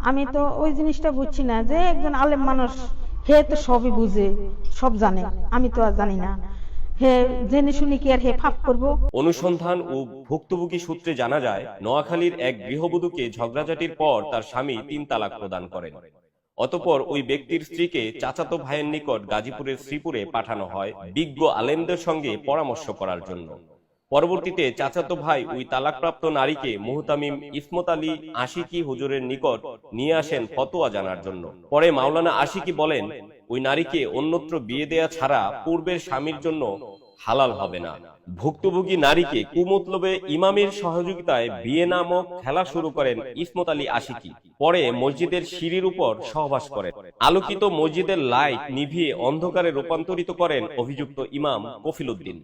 আমি তো ওই জিনিসটা বুঝছি না যে একজন আলেম মানুষ, হে তো সবই বুঝে, সব জানে। আমি তো আর জানি না। হে জেনে শুনি কি আর হে ফাপ করব? অনুসন্ধান ও ভুক্তভোগী সূত্রে জানা যায়, নোয়াখালীর এক গৃহবধূকে ঝগড়াঝাটির পর তার স্বামী তিন তালাক প্রদান করেন। অতপর ওই ব্যক্তির স্ত্রীকে চাচাতো ভাইয়ের নিকট গাজীপুরের শ্রীপুরে পাঠানো হয় বিজ্ঞ আলেমদের সঙ্গে পরামর্শ করার জন্য। পরবর্তীতে চাচাতো ভাই ওই তালাকপ্রাপ্ত নারীকে মুহতামিম ইসমত আলী আশিকি হুজুরের নিকট নিয়ে আসেন ফতোয়া জানার জন্য। পরে মাওলানা আশিকি বলেন ওই নারীকে অন্যত্র বিয়ে দেয়া ছাড়া পূর্বের স্বামীর জন্য হালাল হবে না। ভুক্তভোগী নারীকে কুমতলবে ইমামের সহযোগিতায় বিয়ে নামক খেলা শুরু করেন ইসমত আলী আশিকি। পরে মসজিদের সিঁড়ির উপর সহবাস করেন। আলোকিত মসজিদের লাইট নিভিয়ে অন্ধকারে রূপান্তরিত করেন। অভিযুক্ত ইমাম কফিলুদ্দিন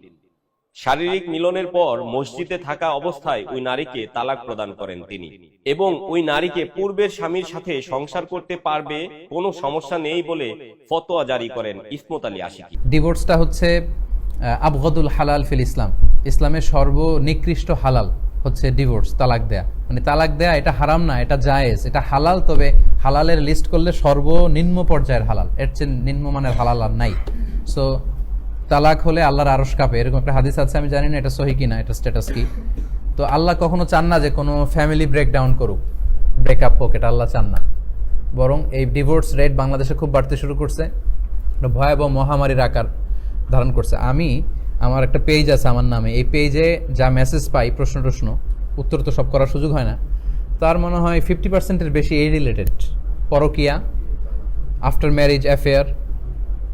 শারীরিক মিলনের পর মসজিদে থাকা অবস্থায় ওই নারীকে তালাক প্রদান করেন তিনি। এবং ওই নারীকে পূর্বের স্বামীর সাথে সংসার করতে পারবে কোনো সমস্যা নেই বলে ফতোয়া জারি করেন ইসমত আলী আশিকি। ডিভোর্সটা হচ্ছে আহ, আবগদুল হালাল ফিল ইসলাম। ইসলামের সর্বনিকৃষ্ট হালাল হচ্ছে ডিভোর্স তালাক দেয়া। মানে তালাক দেয়া এটা হারাম না এটা জায়েজ এটা হালাল তবে হালালের লিস্ট করলে সর্বনিম্ন পর্যায়ের হালাল। এর চেয়ে নিম্নমানের হালাল আর নাই। সো তালাক হলে আল্লাহর আরশ কাঁপে। এরকম একটা হাদিস আছে, আমি জানি না এটা সহি কিনা, এটা স্ট্যাটাস কি। তো আল্লাহ কখনো চান না যে কোনো ফ্যামিলি ব্রেকডাউন করুক। ব্রেকআপ হোক, এটা আল্লাহ চান না। বরং এই ডিভোর্স রেট বাংলাদেশে খুব বাড়তে শুরু করছে। ভয়াবহ মহামারীর আকার ধারণ করছে। আমি, আমার একটা পেজ আছে আমার নামে। এই পেজে যা মেসেজ পাই, প্রশ্ন টশ্ন, উত্তর তো সব করার সুযোগ হয় না। তার মনে হয় ফিফটি পার্সেন্টের বেশি এই রিলেটেড পরকিয়া আফটার ম্যারেজ অ্যাফেয়ার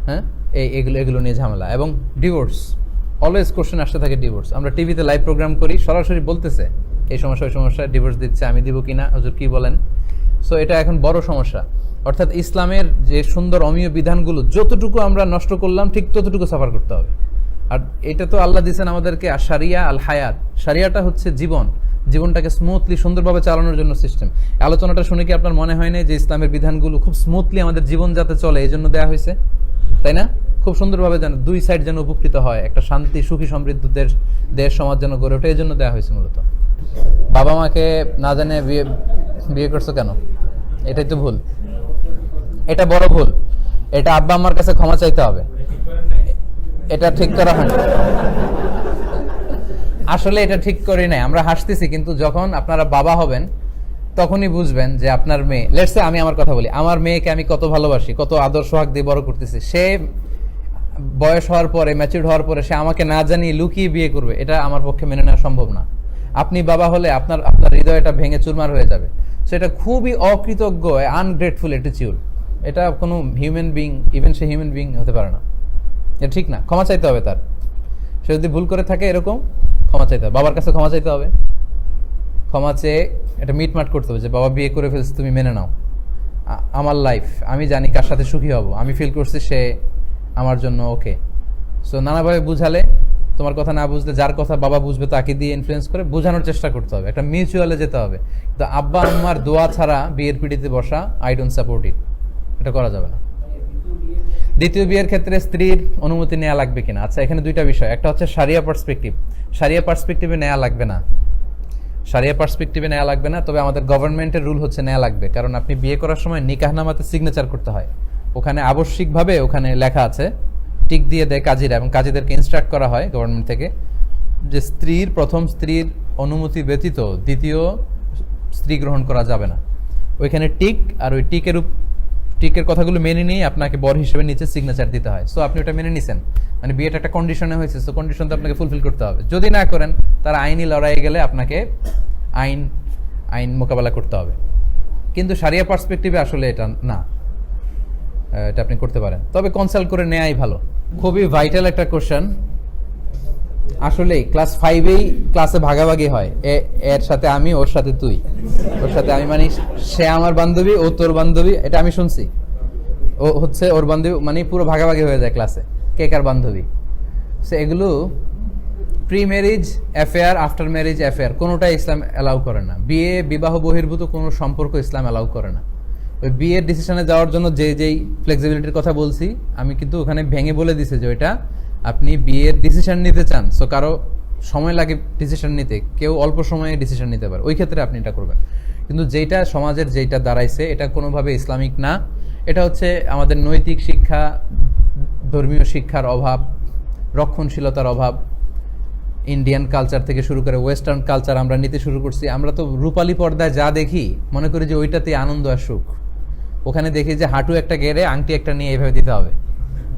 হ্যাঁ? এই এগুলো এগুলো নিয়ে ঝামেলা। এবং ডিভোর্স অলওয়েজ কোশ্চেন আসতে থাকে ডিভোর্স আমরা টিভিতে লাইভ প্রোগ্রাম করি, সরাসরি বলতেছে, এই সমস্যা, ওই সমস্যা ডিভোর্স দিচ্ছে, আমি দিব কিনা? হুজুর কী বলেন? সো এটা এখন বড় সমস্যা। অর্থাৎ ইসলামের যে সুন্দর অমীয় বিধানগুলো, যতটুকু আমরা নষ্ট করলাম, ঠিক ততটুকু সাফার করতে হবে। আর এটা তো আল্লাহ দিয়েছেন আমাদেরকে আর সারিয়া আল হায়াত। সারিয়াটা হচ্ছে জীবন। জীবনটাকে স্মুথলি সুন্দরভাবে চালানোর জন্য সিস্টেম আলোচনাটা শুনে কি আপনার মনে হয় না যে ইসলামের বিধানগুলো খুব স্মুথলি আমাদের জীবন যাতে চলে? এই জন্য দেওয়া হয়েছে। তাই না? খুব সুন্দরভাবে যেন দুই সাইড যেন উপকৃত হয়, একটা শান্তি, সুখী সমৃদ্ধ দেশ দেশ, সমাজ যেন গড়ে ওঠে, এই জন্য দেওয়া হয়েছে মূলত। বাবা মাকে না জানে বিয়ে বিয়ে করছ কেন? এটাই তো ভুল। এটা বড় ভুল। এটা আব্বা আমার কাছে ক্ষমা চাইতে হবে। এটা ঠিক করা হয় আসলে এটা ঠিক করি নাই। আমরা হাসতেছি, কিন্তু যখন আপনারা বাবা হবেন তখনই বুঝবেন যে আপনার মেয়ে লেটসে আমি আমার কথা বলি, আমার মেয়েকে আমি কত ভালোবাসি, কত আদর সোহাগ দিয়ে বড় করতেছি, সে বয়স হওয়ার পরে ম্যাচিউর হওয়ার পরে সে আমাকে না জানিয়ে লুকিয়ে বিয়ে করবে, এটা আমার পক্ষে মেনে নেওয়া সম্ভব না। আপনি বাবা হলে আপনার আপনার হৃদয়টা ভেঙে চুরমার হয়ে যাবে। সো সেটা খুবই অকৃতজ্ঞ আনগ্রেটফুল অ্যাটিচিউড এটা কোনো হিউম্যান বিং ইভেন সে হিউম্যান বিং হতে পারে না। এটা ঠিক না, ক্ষমা চাইতে হবে তার। সে যদি ভুল করে থাকে এরকম, ক্ষমা চাইতে হবে। বাবার কাছে ক্ষমা চাইতে হবে। ক্ষমা চেয়ে এটা মিটমাট করতে হবে যে, বাবা, বিয়ে করে ফেলছে, তুমি মেনে নাও। আমার লাইফ আমি জানি কার সাথে সুখী হব, আমি ফিল করছি সে আমার জন্য ওকে সো নানাভাবে বুঝালে, তোমার কথা না বুঝলে, যার কথা বাবা বুঝবে, তাকে দিয়ে ইনফ্লুয়েন্স করে বোঝানোর চেষ্টা করতে হবে, একটা মিউচুয়ালে যেতে হবে। তো আব্বা আম্মার দোয়া ছাড়া বিয়ের পিড়িতে বসা আই ডোন্ট সাপোর্ট ইট এটা করা যাবে না। দ্বিতীয় বিয়ের ক্ষেত্রে স্ত্রীর অনুমতি নেওয়া লাগবে কিনা? আচ্ছা এখানে দুইটা বিষয়। একটা হচ্ছে সারিয়া পার্সপেক্টিভ সারিয়া পার্সপেক্টিভে নেওয়া লাগবে না। সারিয়া পার্সপেক্টিভে নেওয়া লাগবে না, তবে আমাদের গভর্নমেন্টের রুল হচ্ছে নেওয়া লাগবে। কারণ আপনি বিয়ে করার সময় নিকাহনামাতে সিগনেচার করতে হয়। ওখানে আবশ্যিকভাবে ওখানে লেখা আছে, টিক দিয়ে দেয় কাজীরা এবং কাজীদেরকে ইনস্ট্রাক্ট করা হয় গভর্নমেন্ট থেকে যে স্ত্রীর, প্রথম স্ত্রীর অনুমতি ব্যতীত দ্বিতীয় স্ত্রী গ্রহণ করা যাবে না। ওইখানে টিক আর ওই টিকের টিকের কথাগুলো মেনে নিয়ে আপনাকে বর হিসেবে নিচে সিগনেচার দিতে হয়। সো আপনি ওটা মেনে নিছেন। মানে বিয়েটা একটা কন্ডিশনে হয়েছে সো কন্ডিশন তো আপনাকে ফুলফিল করতে হবে। যদি না করেন, তার আইনি লড়াইয়ে গেলে আপনাকে আইন আইন মোকাবেলা করতে হবে। কিন্তু সারিয়া পার্সপেক্টিভে আসলে এটা না। এটা আপনি করতে পারেন। তবে কনসাল্ট করে নেয়াই ভালো। খুবই ভাইটাল একটা কোশ্চেন আসলেই ক্লাস ফাইভেই ক্লাসে ভাগাভাগি হয়। এর সাথে আমি, ওর সাথে তুই। ওর সাথে আমি মানে সে আমার বান্ধবী, ও তোর বান্ধবী, এটা আমি শুনছি। ও হচ্ছে ওর বান্ধবী মানে পুরো ভাগাভাগি হয়ে যায় ক্লাসে কে কার বান্ধবী? সে এগুলো pre marriage affair after marriage affair কোনোটাই ইসলাম অ্যালাউ করে না। বিয়ে, বিবাহ, বহির্ভূত কোনো সম্পর্ক ইসলাম অ্যালাউ করে না। ওই বিয়ের ডিসিশনে যাওয়ার জন্য যে, যেই ফ্লেক্সিবিলিটির কথা বলছি, আমি কিন্তু ওখানে ভেঙে বলে দিছে যে ওইটা আপনি বিয়ের ডিসিশন নিতে চান সো কারও সময় লাগে ডিসিশন নিতে, কেউ অল্প সময়ে ডিসিশন নিতে পারে, ওই ক্ষেত্রে আপনি এটা করবেন। কিন্তু যেটা সমাজের যেটা দাঁড়াইছে, এটা কোনোভাবে ইসলামিক না, এটা হচ্ছে আমাদের নৈতিক শিক্ষা, ধর্মীয় শিক্ষার অভাব, রক্ষণশীলতার অভাব ইন্ডিয়ান কালচার থেকে শুরু করে ওয়েস্টার্ন কালচার আমরা নিতে শুরু করছি, আমরা তো রূপালী পর্দায় যা দেখি, মনে করি যে ওইটাতে আনন্দ আর সুখ। ওখানে দেখি যে হাঁটু একটা গেড়ে, আংটি একটা নিয়ে এভাবে দিতে হবে।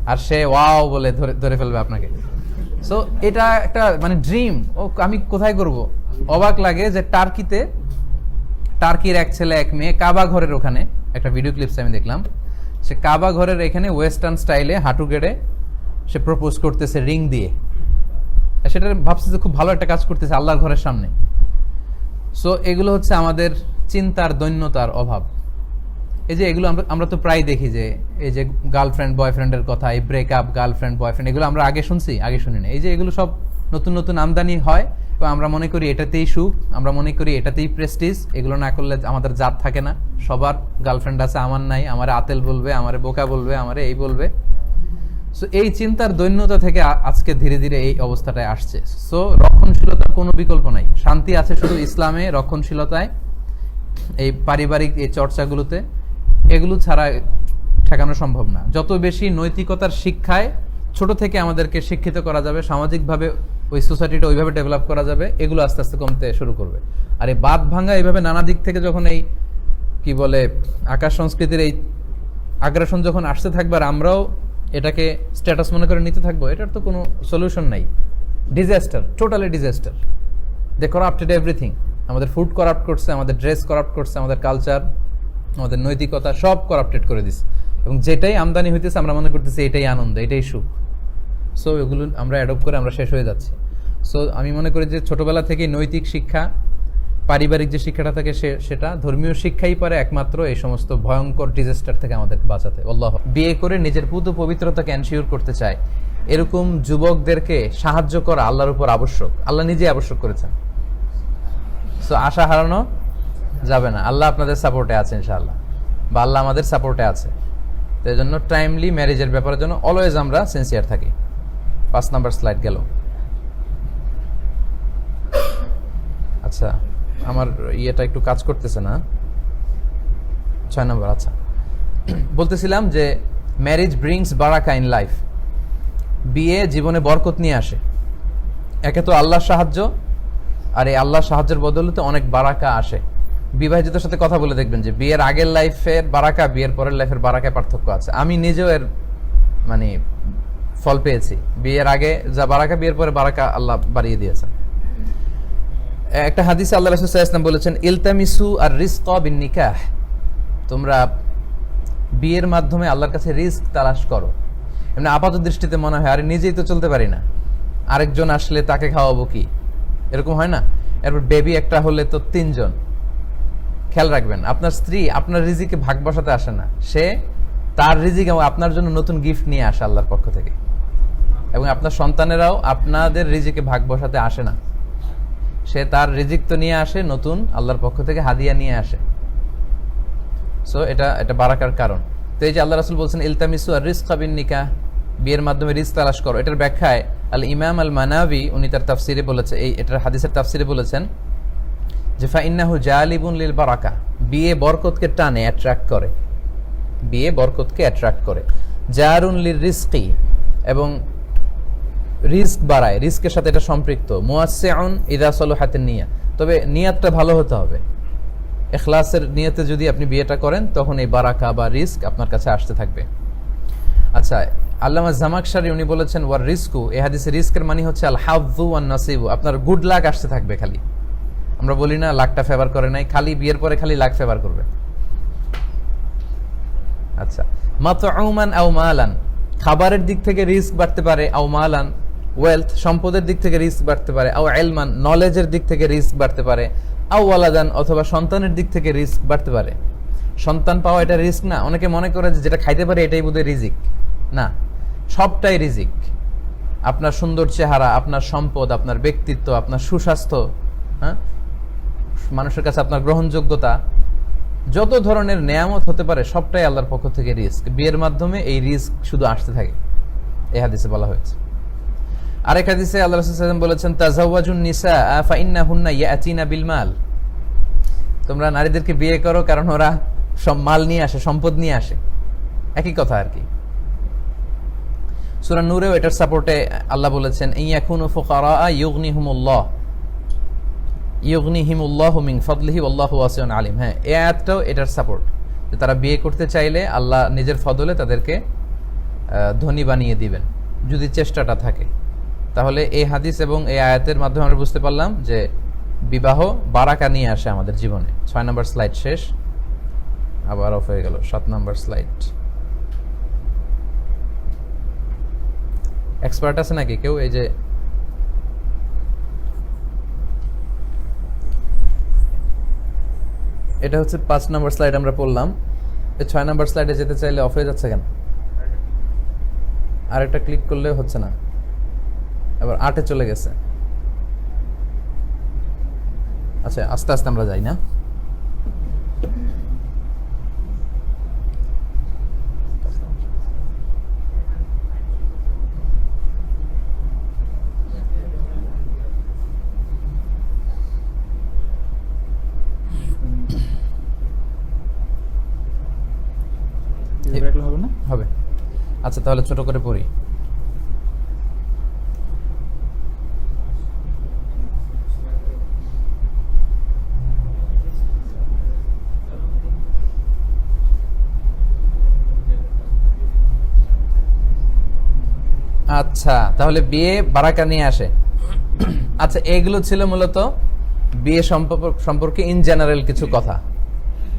আর সে ওয়াও বলে ধরে ধরে ফেলবে আপনাকে। সো এটা একটা মানে ড্রিম ও, আমি কোথায় করব? অবাক লাগে যে টার্কিতে, টার্কির এক ছেলে, এক মেয়ে কাবা ঘরের ওখানে, একটা ভিডিও ক্লিপস আমি দেখলাম। সে কাবা ঘরের এখানে ওয়েস্টার্ন স্টাইলে হাঁটু গেড়ে সে প্রপোজ করতেছে রিং দিয়ে। সেটা ভাবছি যে খুব ভালো একটা কাজ করতেছে আল্লাহর ঘরের সামনে। সো এগুলো হচ্ছে আমাদের চিন্তার দৈন্যতার অভাব। এই যে এগুলো আমরা আমরা তো প্রায় দেখি যে এই যে গার্লফ্রেন্ড বয়ফ্রেন্ডের কথা, এই ব্রেকআপ গার্লফ্রেন্ড বয়ফ্রেন্ড এগুলো আমরা আগে শুনছি, আগে শুনি না এই যে এগুলো সব নতুন নতুন আমদানি হয়, এবং আমরা মনে করি এটাতেই সুখ, আমরা মনে করি এটাতেই প্রেস্টিজ এগুলো না করলে আমাদের জাত থাকে না। সবার গার্লফ্রেন্ড আছে, আমার নাই, আমার আতেল বলবে, আমার বোকা বলবে, আমার এই বলবে। সো এই চিন্তার দৈন্যতা থেকে আজকে ধীরে ধীরে এই অবস্থাটায় আসছে। সো রক্ষণশীলতার কোনো বিকল্প নাই। শান্তি আছে শুধু ইসলামে রক্ষণশীলতায়, এই পারিবারিক এই চর্চাগুলোতে। এগুলো ছাড়া ঠেকানো সম্ভব না। যত বেশি নৈতিকতার শিক্ষায় ছোট থেকে আমাদেরকে শিক্ষিত করা যাবে, সামাজিকভাবে ওই সোসাইটিটা ওইভাবে ডেভেলপ করা যাবে, এগুলো আস্তে আস্তে কমতে শুরু করবে। আর এই বাদ ভাঙা এইভাবে নানা দিক থেকে যখন এই, কি বলে, আকাশ সংস্কৃতির এই আগ্রাসন যখন আসতে থাকবে আর আমরাও এটাকে স্ট্যাটাস মনে করে নিতে থাকব, এটার তো কোনো সলিউশন নাই। Disaster totally disaster they corrupted everything আমাদের ফুড করাপ্ট করছে, আমাদের ড্রেস করাপ্ট করছে, আমাদের কালচার আমাদের নৈতিকতা সব করাপ্টেড করে দিচ্ছে এবং যেটাই আমদানি হইতেছে, আমরা মনে করতেছি এটাই আনন্দ, এটাই সুখ। সো এগুলো আমরা অ্যাডপ্ট করে আমরা শেষ হয়ে যাচ্ছি। সো আমি মনে করি যে ছোটবেলা থেকেই নৈতিক শিক্ষা, পারিবারিক যে শিক্ষাটা থাকে সে, সেটা ধর্মীয় শিক্ষাই পারে একমাত্র এই সমস্ত ভয়ঙ্কর ডিজাস্টার থেকে আমাদের বাঁচাতে। আল্লাহ বিয়ে করে নিজের পুত পবিত্রতাকে এনশিওর করতে চায়। এরকম যুবকদেরকে সাহায্য করা আল্লাহর উপর আবশ্যক। আল্লাহ নিজেই আবশ্যক করেছেন। সো আশা হারানো যাবে না। আল্লাহ আপনাদের সাপোর্টে আছে ইনশাআল্লাহ। বা আল্লাহ আমাদের সাপোর্টে আছে। তো জন্য টাইমলি ম্যারেজের ব্যাপারের জন্য অলওয়েজ আমরা সিনসিয়ার থাকি। পাঁচ নাম্বার স্লাইড গেল। আচ্ছা আমার ইয়েটা একটু কাজ করতেছে না। ছয় নম্বর আচ্ছা। বলতেছিলাম যে ম্যারেজ ব্রিংস বারাকা ইন লাইফ বিয়ে জীবনে বরকত নিয়ে আসে। একে তো আল্লাহর সাহায্য, আর এই আল্লাহর সাহায্যের বদলতে অনেক বারাকা আসে। বিবাহিতদের সাথে কথা বলে দেখবেন যে বিয়ের আগের লাইফের বারাকা, বিয়ের পরের লাইফের বারাকায় পার্থক্য আছে। আমি নিজেও এর মানে ফল পেয়েছি। বিয়ের আগে যা বারাকা, বিয়ের পরে বারাকা আল্লাহ বাড়িয়ে দিয়েছেন। একটা হাদিসে আল্লাহ রাসূল ওয়াসাল্লাম বলেছেন, ইলতামিসু আর রিজক বিন নিকাহ তোমরা বিয়ের মাধ্যমে আল্লাহর কাছে রিস্ক তালাশ করো। এমনি আপাত দৃষ্টিতে মনে হয়, আরে, নিজেই তো চলতে পারি না। আরেকজন আসলে তাকে খাওয়াবো কি? এরকম হয় না? এরপর বেবি একটা হলে তো তিনজন। খেয়াল রাখবেন, আপনার স্ত্রী আপনার রিজিকে ভাগ বসাতে আসে না। সে তার রিজিক এবং আপনার জন্য নতুন গিফট নিয়ে আসে আল্লাহর পক্ষ থেকে। এবং আপনার সন্তানেরাও আপনাদের রিজিকে ভাগ বসাতে আসে না। সে তার রিজিক তো নিয়ে আসে, নতুন আল্লাহর পক্ষ থেকে হাদিয়া নিয়ে আসে। সো এটা এটা বারাকার কারণ। তো এই যে আল্লাহ রাসুল বলছেন, ইলতামিসু আর রিস্ক বিন নিকা বিয়ের মাধ্যমে রিস্ক তালাশ করো। এটার ব্যাখ্যায় আল ইমাম আল মানাবি উনি তার তাফসিরে বলেছে, এই, এটার হাদিসের তাফসিরে বলেছেন যে ফাইন্নাহু জালিবুন লিল বারাকা, বিয়ে বরকতকে টানে অ্যাট্রাক্ট করে। বিয়ে বরকতকে অ্যাট্রাক্ট করে। জারুন লিল রিস্কি এবং রিস্ক বাড়ায়, রিস্কের সাথে এটা সম্পৃক্ত। মুয়াসসিউন ইদা সলহাতের নিয়া। তবে নিয়াতটা ভালো হতে হবে। এখলাসের নিয়তে যদি আপনি বিয়েটা করেন, তখন এই বারাকা বা রিস্ক আপনার কাছে আসতে থাকবে। আচ্ছা আল্লামা জামাকশারি উনি বলেছেন, ওয়ার রিস্কু এ হাদিসে রিস্কের মানে হচ্ছে আল হাফু ওয়ান নাসিবু আপনার গুড লাক আসতে থাকবে খালি। আমরা বলি না, লাকটা ফেভার করে নাই, খালি বিয়ের পরে খালি লাক ফেভার করবে। আচ্ছা। মাত্র আউমান আও মালান, খাবারের দিক থেকে রিস্ক বাড়তে পারে, আও মালান ওয়েলথ সম্পদের দিক থেকে রিস্ক বাড়তে পারে, আও এলমান নলেজের দিক থেকে রিস্ক বাড়তে পারে, আও ওয়ালাদান অথবা সন্তানের দিক থেকে রিস্ক বাড়তে পারে। সন্তান পাওয়া এটা রিস্ক না। অনেকে মনে করে যে যেটা খাইতে পারে এটাই বোধহয় রিজিক। না, সবটাই রিজিক। আপনার সুন্দর চেহারা, আপনার সম্পদ, আপনার ব্যক্তিত্ব, আপনার সুস্বাস্থ্য হ্যাঁ? মানুষের কাছে আপনার গ্রহণযোগ্যতা, যত ধরনের নেয়ামত হতে পারে, সবটাই আল্লাহর পক্ষ থেকে রিস্ক। বিয়ের মাধ্যমে এই রিস্ক শুধু আসতে থাকে। এই হাদিসে বলা হয়েছে। আরেক হাদিসে আল্লাহ রাসূল সাল্লাল্লাহু আলাইহি ওয়াসাল্লাম বলেছেন, তাজাওয়াজুন নিসা ফা ইন্নাহুন্না ইয়াতিনা বিল মাল। তোমরা নারীদেরকে বিয়ে করো কারণ ওরা সব মাল নিয়ে আসে, সম্পদ নিয়ে আসে। একই কথা আর কি। সূরা নূরেও এটার সাপোর্টে আল্লাহ বলেছেন ইয়াকুনু ফুকারা ইউগনিহুমুল্লাহ। ইউগনিহিমুল্লাহ মিন ফদলিহি আল্লাহু ওয়াসিউন আলিম। হ্যাঁ এই আয়াতটাও এটার সাপোর্ট যে তারা বিয়ে করতে চাইলে আল্লাহ নিজের ফদলে তাদেরকে ধনী বানিয়ে দিবেন, যদি চেষ্টাটা থাকে। তাহলে এই হাদিস এবং এই আয়াতের মাধ্যমে আমরা বুঝতে পারলাম যে বিবাহ বারাকা নিয়ে আসে আমাদের জীবনে। ছয় নম্বর স্লাইড শেষ। আবার অফ হয়ে গেল। সাত নম্বর স্লাইড এক্সপার্ট আছে নাকি? কেউ এই যে এটা হচ্ছে পাঁচ নম্বর স্লাইড আমরা পড়লাম। এই ছয় নম্বর স্লাইডে যেতে চাইলে অফ হয়ে যাচ্ছে কেন? আরেকটা ক্লিক করলে হচ্ছে না। এবার আটে চলে গেছে। আচ্ছা আস্তে আস্তে আমরা যাই না। রাখলে হবে না? হবে। আচ্ছা তাহলে ছোট করে পড়ি। আচ্ছা তাহলে বিয়ে বারাকা নিয়ে আসে। আচ্ছা এগুলো ছিল মূলত বিয়ে সম্পর্ক- সম্পর্কে ইন জেনারেল কিছু কথা।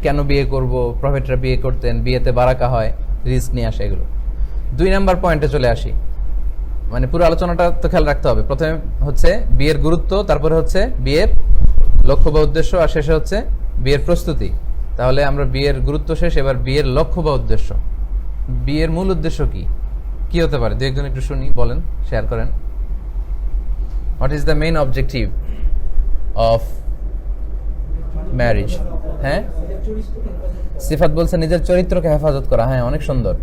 কেন বিয়ে করব প্রফেটরা বিয়ে করতেন, বিয়েতে বারাকা হয় রিস্ক নিয়ে আসে এগুলো। দুই নাম্বার পয়েন্টে চলে আসি। মানে পুরো আলোচনাটা তো খেয়াল রাখতে হবে। প্রথমে হচ্ছে বিয়ের গুরুত্ব, তারপরে হচ্ছে বিয়ের লক্ষ্য বা উদ্দেশ্য, আর শেষে হচ্ছে বিয়ের প্রস্তুতি। তাহলে আমরা বিয়ের গুরুত্ব শেষ, এবার বিয়ের লক্ষ্য বা উদ্দেশ্য। বিয়ের মূল উদ্দেশ্য কি? কি হতে পারে? দু একজন একটু শুনি, বলেন শেয়ার করেন। What is the main objective of marriage হ্যাঁ? সিফাত বলছে, নিজের চরিত্রকে হেফাজত করা হ্যাঁ অনেক সুন্দর।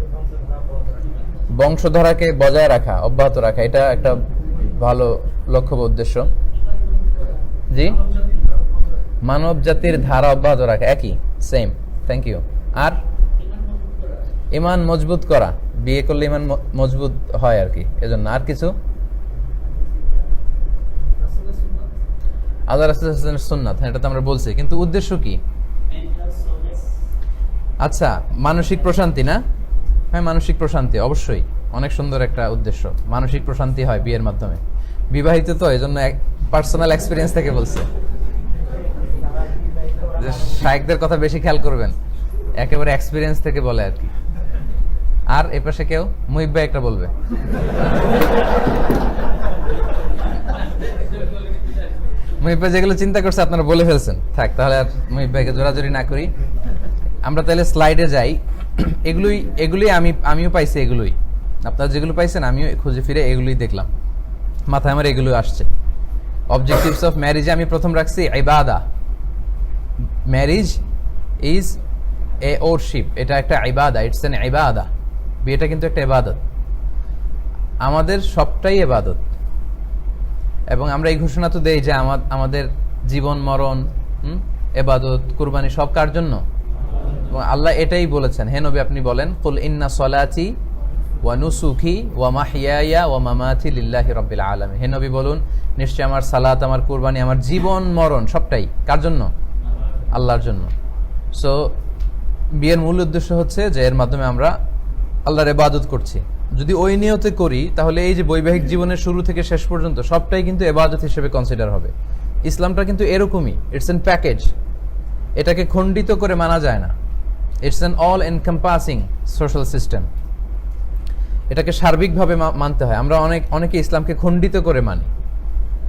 বংশধারাকে বজায় রাখা, অব্যাহত রাখা, এটা একটা ভালো লক্ষ্য বা উদ্দেশ্য। জি? মানব জাতির ধারা অব্যাহত রাখা, একই সেম থ্যাংক ইউ আর ইমান মজবুত করা, বিয়ে করলে ইমান মজবুত হয় আর কি, এজন্য আর কিছু আল্লাহ রাসূলের সুন্নাত হ্যাঁ এটা তো আমরা বলছি। কিন্তু উদ্দেশ্য কি? আচ্ছা মানসিক প্রশান্তি না? হ্যাঁ মানসিক প্রশান্তি, অবশ্যই। অনেক সুন্দর একটা উদ্দেশ্য। মানসিক প্রশান্তি হয় বিয়ের মাধ্যমে। বিবাহিত তো, এই জন্য পার্সোনাল এক্সপিরিয়েন্স থেকে বলছে। শায়েকদের কথা বেশি খেয়াল করবেন। একেবারে এক্সপিরিয়েন্স থেকে বলে আর কি। আর এ পাশে কেউ? মুহিব একটা বলবে। মুহিব ভাই যেগুলো চিন্তা করছে আপনারা বলে ফেলছেন। থাক, তাহলে আর মুহিব ভাইকে জোরাজোরি না করি। আমরা তাহলে স্লাইডে যাই। এগুলোই এগুলোই আমি, আমিও পাইছি এগুলোই। আপনারা যেগুলো পাইছেন, আমিও খুঁজে ফিরে এগুলোই দেখলাম। মাথায় আমার এগুলো আসছে। অবজেক্টিভস অফ ম্যারেজে আমি প্রথম রাখছি, ইবাদা। ম্যারিজ ইজ এ ওরশিপ এটা একটা ইবাদা ইটস এন ইবাদা। বিয়েটা কিন্তু একটা ইবাদত। আমাদের সবটাই ইবাদত। এবং আমরা এই ঘোষণা তো দেই যে আমা- আমাদের জীবন, মরণ এবাদত, কুরবানি সব কার জন্য? আল্লাহ এটাই বলেছেন। হে নবী, আপনি বলেন, কুল ইন্না সলাতি ওয়া নুসুকি ওয়া মাহিয়ায়া ওয়া মামাতি লিল্লাহি রাব্বিল আলামিন। হে নবী বলুন, নিশ্চয় আমার সালাত, আমার কুরবানি, আমার জীবন, মরণ সবটাই কার জন্য? আল্লাহর জন্য। সো বিয়ের মূল উদ্দেশ্য হচ্ছে যে এর মাধ্যমে আমরা আল্লাহর ইবাদত করছি। যদি ওই নিয়তে করি, তাহলে এই যে বৈবাহিক জীবনের শুরু থেকে শেষ পর্যন্ত সবটাই কিন্তু এবাদত হিসেবে কনসিডার হবে। ইসলামটা কিন্তু এরকমই ইটস এন প্যাকেজ এটাকে খণ্ডিত করে মানা যায় না। It's an all encompassing social system এটাকে সার্বিকভাবে মানতে হয়। আমরা অনেক, অনেকে ইসলামকে খণ্ডিত করে মানি।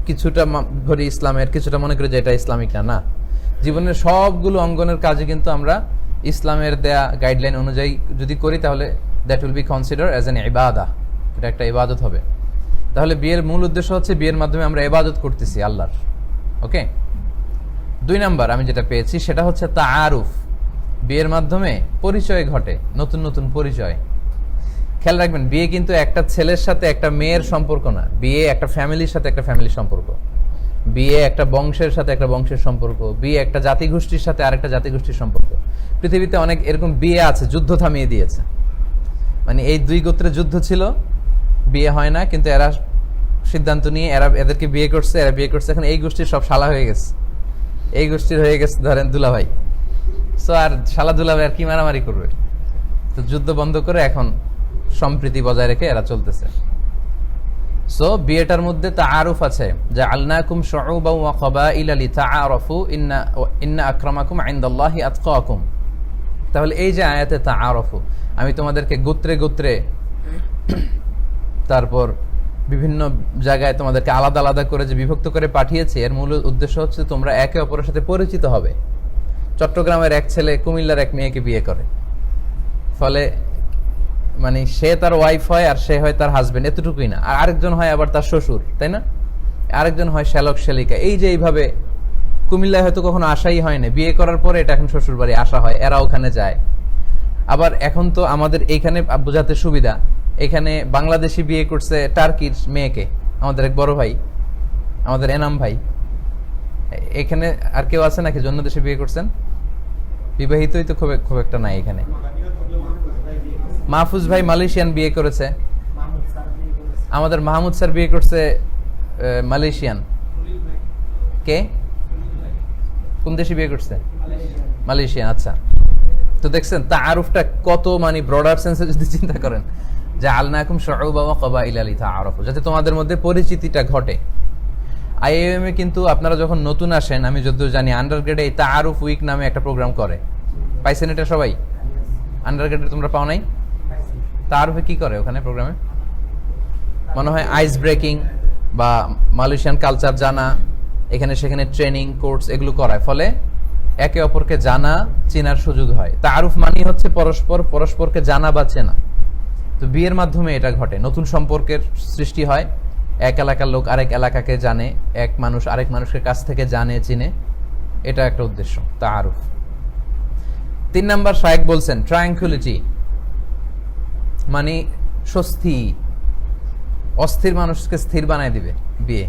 কিছুটা ধরি ইসলামের, কিছুটা মনে করি যে এটা ইসলামিক না না। জীবনের সবগুলো অঙ্গনের কাজে কিন্তু আমরা ইসলামের দেয়া গাইডলাইন অনুযায়ী যদি করি, তাহলে that will be consider as an ইবাদা এটা একটা ইবাদত হবে। তাহলে বিয়ের মূল উদ্দেশ্য হচ্ছে বিয়ের মাধ্যমে আমরা ইবাদত করতেছি আল্লাহর। ওকে দুই নাম্বার আমি যেটা পেয়েছি সেটা হচ্ছে তা আরুফ বিয়ের মাধ্যমে পরিচয় ঘটে, নতুন নতুন পরিচয়। খেয়াল রাখবেন, বিয়ে কিন্তু একটা ছেলের সাথে একটা মেয়ের সম্পর্ক না। বিয়ে একটা ফ্যামিলির সাথে একটা ফ্যামিলির সম্পর্ক। বিয়ে একটা বংশের সাথে একটা বংশের সম্পর্ক। বিয়ে একটা জাতিগোষ্ঠীর সাথে আরেকটা জাতিগোষ্ঠীর সম্পর্ক। পৃথিবীতে অনেক এরকম বিয়ে আছে, যুদ্ধ থামিয়ে দিয়েছে। মানে এই দুই গোত্রে যুদ্ধ ছিল, বিয়ে হয় না, কিন্তু এরা সিদ্ধান্ত নিয়ে এরা এদেরকে বিয়ে করছে, এরা বিয়ে করছে। এখন এই গোষ্ঠীর সব শালা হয়ে গেছে। এই গোষ্ঠীর হয়ে গেছে, ধরেন দুলাভাই। সো আর শালা দুলাভাই আর কি মারামারি করবে? তো যুদ্ধ বন্ধ করে এখন সম্প্রীতি বজায় রেখে এরা চলতেছে। সো বিয়েটার মধ্যে তাআরুফ আছে। যে আলনাকুম শুউবা ওয়া ক্বাবাইলা লিতাআরাফু ইন্না ইন্না আকরামাকুম ইনদাল্লাহি আতকাকুম। তাহলে এই যে আয়াতে তাআরাফু আমি তোমাদেরকে গোত্রে গোত্রে তারপর বিভিন্ন জায়গায় তোমাদেরকে আলাদা আলাদা করে যে বিভক্ত করে পাঠিয়েছি, এর মূল উদ্দেশ্য হচ্ছে তোমরা একে অপরের সাথে পরিচিত হবে। চট্টগ্রামের এক ছেলে কুমিল্লার এক মেয়েকে বিয়ে করে। ফলে মানে সে তার ওয়াইফ হয় আর সে হয় তার হাজবেন্ড এতটুকুই না। আর আরেকজন হয় আবার তার শ্বশুর, তাই না? আরেকজন হয় শ্যালক, শ্যালিকা। এই যে এইভাবে কুমিল্লায় হয়তো কখনো আসাই হয় না বিয়ে করার পরে এটা এখন শ্বশুর বাড়ি আসা হয়, এরা ওখানে যায়। আবার এখন তো আমাদের এইখানে বোঝাতে সুবিধা। এখানে বাংলাদেশি বিয়ে করছে টার্কির মেয়েকে, আমাদের এক বড় ভাই, আমাদের এনাম ভাই। এখানে আর কেউ আছে নাকি জন্য দেশে বিয়ে করছেন? বিবাহিতই তো খুব খুব একটা নাই এখানে। মাহফুজ ভাই মালয়েশিয়ান বিয়ে করেছে। আমাদের মাহমুদ স্যার বিয়ে করছে মালয়েশিয়ান। কে? কোন দেশে বিয়ে করছে? মালয়েশিয়ান আচ্ছা। তো দেখছেন তা আরফটা কত মানে ব্রডার সেন্সে যদি চিন্তা করেন, যে আলনাকুম শুউবা ওয়া ক্বাবাইলা লিতাআরাফু, যাতে তোমাদের মধ্যে পরিচিতিটা ঘটে। আইএম এ কিন্তু আপনারা যখন নতুন আসেন, আমি যতদূর জানি আন্ডারগ্রেডে এই তাআরুফ উইক নামে একটা প্রোগ্রাম করে। পাইছেন এটা সবাই? আন্ডারগ্রেডে তোমরা পাও নাই? তা আরফে কি করে ওখানে প্রোগ্রামে মনে হয় আইস ব্রেকিং বা মালয়েশিয়ান কালচার জানা, এখানে সেখানে ট্রেনিং কোর্স এগুলো করায়। ফলে একে অপরকে জানা, চেনার সুযোগ হয়। তারুফ মানি হচ্ছে পরস্পর, পরস্পরকে জানা বা চেনা। তো বিয়ের মাধ্যমে এটা ঘটে। নতুন সম্পর্কের সৃষ্টি হয়। এক এলাকার লোক আরেক এলাকাকে জানে, এক মানুষ আরেক মানুষের কাছ থেকে জানে, চিনে। এটা একটা উদ্দেশ্য তারুফ তিন নাম্বার শায়েক বলছেন ট্রায়াঙ্কুলিটি মানে স্বস্তি। অস্থির মানুষকে স্থির বানায় দিবে বিয়ে।